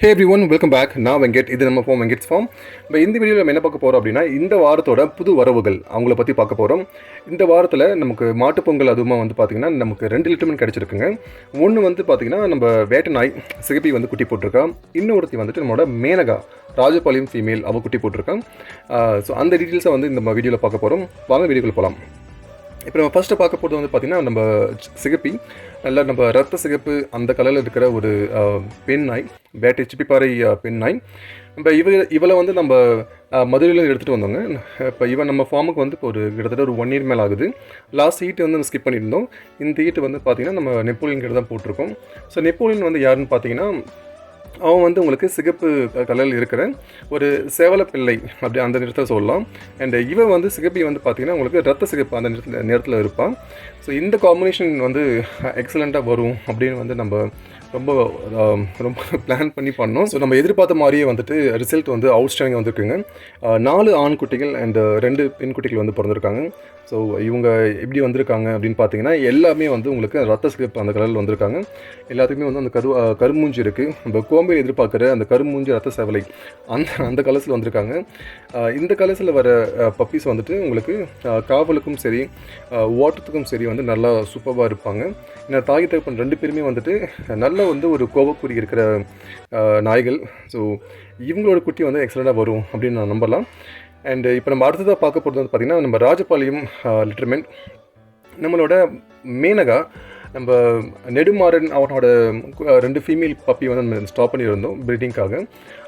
ஹே everyone welcome back நான் வெங்கட் இது நம்ம ஃபார்ம் வெங்கட்ஸ் ஃபார்ம் இப்போ இந்த வீடியோவில் நம்ம என்ன பார்க்க போகிறோம் அப்படின்னா இந்த வாரத்தோட புது வரவுகள் அவங்கள பற்றி பார்க்க போகிறோம் இந்த வாரத்தில் நமக்கு மாட்டுப்பொங்கல் அதுவுமா வந்து பார்த்திங்கன்னா நமக்கு ரெண்டு லிட்டர்மெண்ட் கிடச்சிருக்குங்க. ஒன்று வந்து பார்த்திங்கன்னா நம்ம வேட்டை நாய் சிகப்பி வந்து குட்டி போட்டிருக்கா. இன்னொருத்தி வந்துட்டு நம்மளோட மேனகா ராஜபாளையம் ஃபீமேல் அவள் குட்டி போட்டிருக்கான் ஸோ அந்த டீட்டெயில்ஸை வந்து இந்த வீடியோவில் பார்க்க போகிறோம் வாங்க வீடியோக்குள் போகலாம் இப்போ நம்ம ஃபஸ்ட்டு பார்க்க போகிறது வந்து பார்த்திங்கன்னா நம்ம சிகப்பி. இல்லை நம்ம ரத்த சிகப்பு அந்த கலரில் இருக்கிற ஒரு பெண் நாய் வேட்டை சிப்பிப்பாறை பெண் நாய் நம்ம இவ இவளை வந்து நம்ம மதுரையில் எடுத்துகிட்டு வந்தோங்க. இப்போ இவன் நம்ம ஃபார்முக்கு வந்து இப்போ ஒரு கிட்டத்தட்ட ஒரு ஒன் இயர் மேலே ஆகுது. லாஸ்ட் ஹீட் வந்து நம்ம ஸ்கிப் பண்ணியிருந்தோம். இந்த ஹீட் வந்து பார்த்திங்கன்னா நம்ம நெப்போலியன் கிட்ட தான் போட்டிருக்கோம். ஸோ நெப்போலியன் வந்து யாருன்னு பார்த்தீங்கன்னா அவன் வந்து உங்களுக்கு சிகப்பு கலரில் இருக்கிற ஒரு சேவல பிள்ளை அப்படி அந்த நிறத்தில் சொல்லலாம். அண்ட் இவன் வந்து சிகப்பி வந்து பார்த்திங்கன்னா உங்களுக்கு ரத்த சிகப்பு அந்த நிறத்தில் நேரத்தில் இருப்பான். ஸோ இந்த காம்பினேஷன் வந்து எக்ஸலண்ட்டாக வரும் அப்படின்னு வந்து நம்ம ரொம்ப ரொம்ப பிளான் பண்ணி பண்ணோம். ஸோ நம்ம எதிர்பார்த்த மாதிரியே வந்துட்டு ரிசல்ட் வந்து அவுட்ஸ்டாண்டிங் வந்திருக்குங்க. நாலு ஆண் குட்டிகள் அண்ட் ரெண்டு பெண் குட்டிகள் வந்து பிறந்திருக்காங்க. ஸோ இவங்க எப்படி வந்திருக்காங்க அப்படின்னு பார்த்தீங்கன்னா எல்லாமே வந்து உங்களுக்கு ரத்த சிகப்பு அந்த கலரில் வந்திருக்காங்க. எல்லாத்துக்குமே வந்து அந்த கரு கருமூஞ்சி இருக்குது நம்ம கோம்பையில் எதிர்பார்க்குற அந்த கருமூஞ்சி ரத்த சேவலை அந்த அந்த கலர்ஸில் வந்திருக்காங்க. இந்த கலர்ஸில் வர பப்பீஸ் வந்துட்டு உங்களுக்கு காவலுக்கும் சரி ஓட்டத்துக்கும் சரி வந்து நல்லா சூப்பராக இருப்பாங்க. ஏன்னா தாய் தகப்பன் ரெண்டு பேருமே வந்துட்டு நல்ல வந்து ஒரு கோபக்குறி இருக்கிற நாய்கள். ஸோ இவங்களோட குட்டி வந்து எக்ஸலண்ட்டாக வரும் அப்படின்னு நான் நம்பலாம். அண்ட் இப்போ நம்ம அடுத்ததாக பார்க்க போகிறது வந்து பார்த்திங்கன்னா நம்ம ராஜபாளையம் லிட்டர்மெண்ட் நம்மளோட மேனகா நம்ம நெடுமாறன் அவனோட ரெண்டு ஃபீமேல் பப்பி வந்து நம்ம ஸ்டாப் பண்ணியிருந்தோம் ப்ரீடிங்காக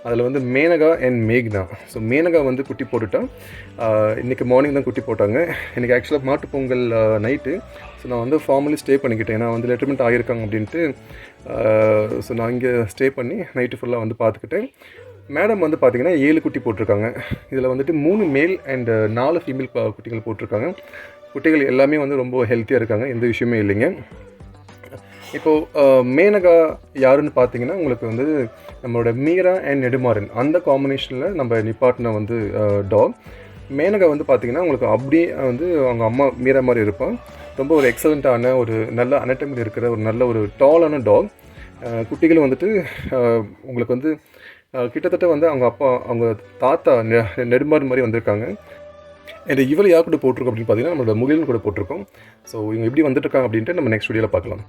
அதில் வந்து மேனகா அண்ட் மேக்னா. ஸோ மேனகா வந்து குட்டி போட்டுட்டா. இன்றைக்கி இன்னைக்கு மார்னிங் தான் குட்டி போட்டாங்க. இன்றைக்கி ஆக்சுவலாக மாட்டு பொங்கல் நைட்டு ஸோ நான் வந்து ஃபார்மலி ஸ்டே பண்ணிக்கிட்டேன். ஏன்னா வந்து லெட்டர்மெண்ட் ஆகியிருக்காங்க அப்படின்ட்டு ஸோ நான் இங்கே ஸ்டே பண்ணி நைட்டு ஃபுல்லாக வந்து பார்த்துக்கிட்டேன். மேடம் வந்து பார்த்திங்கன்னா ஏழு குட்டி போட்டிருக்காங்க. இதில் வந்துட்டு மூணு மேல் அண்ட் நாலு ஃபீமேல் குட்டிகள் போட்டிருக்காங்க. குட்டிகள் எல்லாமே வந்து ரொம்ப ஹெல்த்தியாக இருக்காங்க. எந்த விஷயமே இல்லைங்க. இப்போது மேனகா யாருன்னு பார்த்தீங்கன்னா உங்களுக்கு வந்து நம்மளோட மீரா அண்ட் நெடுமாறன். அந்த காம்பினேஷனில் நம்ம நிப்பாட்டின வந்து டாக் மேனகா வந்து பார்த்தீங்கன்னா உங்களுக்கு அப்படியே வந்து அவங்க அம்மா மீரா மாதிரி இருப்பான் ரொம்ப ஒரு எக்ஸலண்ட்டான ஒரு நல்ல அனட்டமில் இருக்கிற ஒரு நல்ல ஒரு டாலான டாக் குட்டிகளும் வந்துட்டு உங்களுக்கு வந்து கிட்டத்தட்ட வந்து அவங்க அப்பா அவங்க தாத்தா நெ- நெடுமாறன் மாதிரி வந்திருக்காங்க. அண்ட் இவளை யார் கூட போட்டிருக்கோம் அப்படின்னு பார்த்தீங்கன்னா நம்மளோட முகிலன் கூட போட்டிருக்கோம். ஸோ இவங்க எப்படி வந்துட்டு இருக்காங்க அப்படின்ட்டு நம்ம நெக்ஸ்ட் வீடியோவில் பார்க்கலாம்.